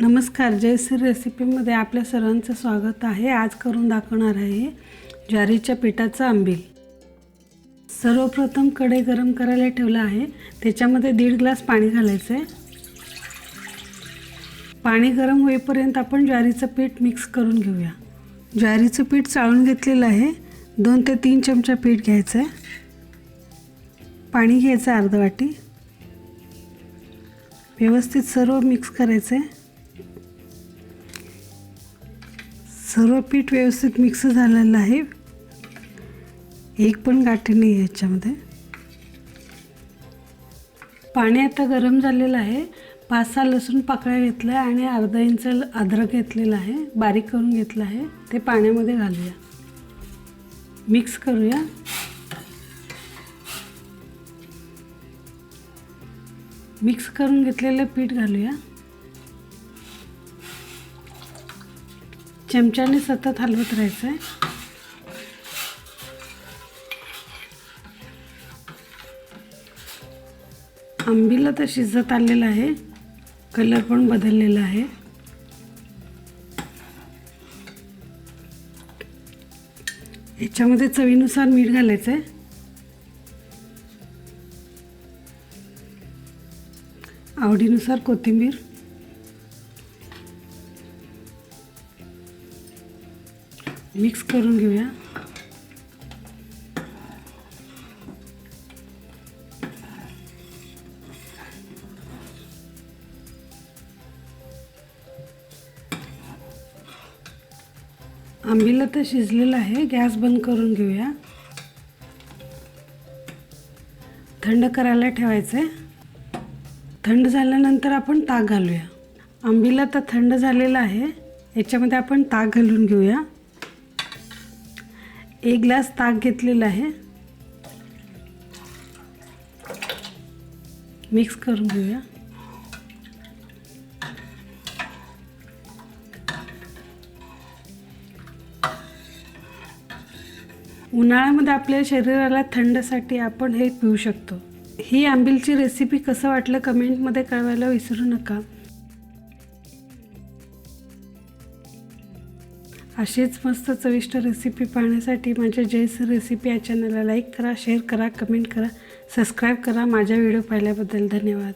नमस्कार जयश्री रेसिपीमध्ये आपल्या सर्वांचं स्वागत आहे. आज करून दाखवणार आहे ज्वारीच्या पिठाचं आंबील. सर्वप्रथम कढई गरम करायला ठेवलं आहे. त्याच्यामध्ये दीड ग्लास पाणी घालायचं आहे पाणी गरम होईपर्यंत आपण ज्वारीचं पीठ मिक्स करून घेऊया. ज्वारीचं पीठ चाळून घेतलेलं आहे. दोन ते तीन चमचा पीठ घ्यायचं आहे पाणी घ्यायचं अर्ध वाटी व्यवस्थित सर्व मिक्स करायचं आहे सर्व पीठ व्यवस्थित मिक्स झालेलं आहे. एक पण गाठी नाही आहे याच्यामध्ये. पाणी आता गरम झालेलं आहे. पाच सहा लसूण पाकळ्या घेतल्या आहे आणि अर्धा इंच अद्रक घेतलेलं आहे. बारीक करून घेतलं आहे. ते पाण्यामध्ये घालूया. मिक्स करूया. मिक्स करून घेतलेलं पीठ घालूया. चमच्याने सतत हलवत राहायचं आहे आंबीला तर शिजत आलेलं आहे. कलर पण बदललेला आहे. याच्यामध्ये चवीनुसार मीठ घालायचं आहे आवडीनुसार कोथिंबीर. मिक्स करून घेऊया. आंबीला तर शिजलेलं आहे गॅस बंद करून घेऊया. थंड करायला ठेवायचं आहे थंड झाल्यानंतर आपण ताक घालूया. आंबीला तर थंड झालेलं आहे याच्यामध्ये आपण ताक घालून घेऊया. एक ग्लास ताक घेतलेला आहे. मिक्स करून घेऊया. उन्हाळ्यामध्ये आपल्या शरीराला थंडसाठी आपण हे पिऊ शकतो. ही आंबीलची रेसिपी कसं वाटलं कमेंटमध्ये कळवायला विसरू नका. अशीच मस्त चविष्ट रेसिपी पाहण्यासाठी माझ्या जयस रेसिपी या चॅनलला लाईक करा शेअर करा कमेंट करा सबस्क्राईब करा. माझ्या व्हिडिओ पाहिल्याबद्दल धन्यवाद.